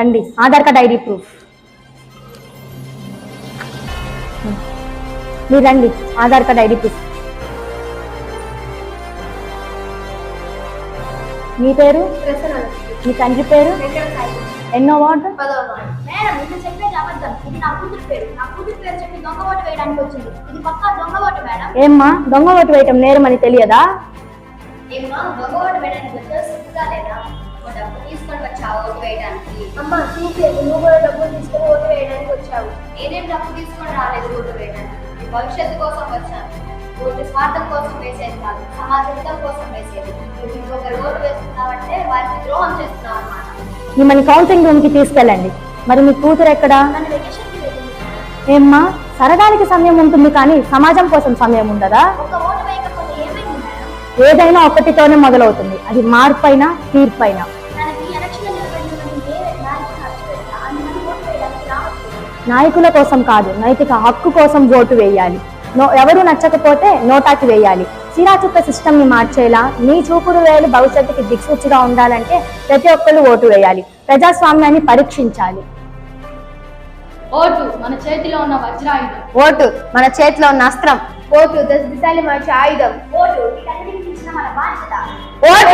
రండి. Aadhaar card ID proof. మీరు రండి. Aadhaar card ID proof. మీ పేరు? మీ తండ్రి పేరు? ఎన్నో వార్డు? ఏమ్మా దొంగ ఓటు వేయటం నేరమని తెలియదా? ఓటు వేయడానికి అమ్మ చూసేది నువ్వు కూడా డబ్బులు తీసుకొని ఓటు వేయడానికి వచ్చావు. నేనేం డబ్బు తీసుకొని రాలేదు ఓటు వేయడానికి? నీ భవిష్యత్తు కోసం వచ్చాను. ఓటు స్వార్థం కోసం వేసేది కాదు సమాజ హితం కోసం వేసేది. నువ్వు ఇంకొకరు ఓటు వేస్తున్నావంటే వారికి ద్రోహం చేస్తున్నావు అన్నమాట. మిమ్మల్ని కౌన్సిలింగ్ రూమ్కి తీసుకెళ్ళండి. మరి మీ కూతురు ఎక్కడా? ఏమ్మా సరదానికి సమయం ఉంటుంది కానీ సమాజం కోసం సమయం ఉండదా? ఏదైనా ఒకటితోనే మొదలవుతుంది. అది మార్పు అయినా నాయకుల కోసం కాదు నైతిక హక్కు కోసం ఓటు వేయాలి. నో ఎవరు నచ్చకపోతే నోటాకి వేయాలి. చిరాచుక్క సిస్టమ్ని మార్చేలా నీ చూపుడు వేలు భవిష్యత్తుకి దిక్సూచిగా ఉండాలంటే ప్రతి ఒక్కరు ఓటు వేయాలి. ప్రజాస్వామ్యాన్ని పరీక్షించాలి. ఓటు మన చేతిలో ఉన్న వజ్రాయుధం. ఓటు మన చేతిలో ఉన్న అస్త్రం. ఓటు దశ దిశాలి మార్చే ఆయుధం. Vote vote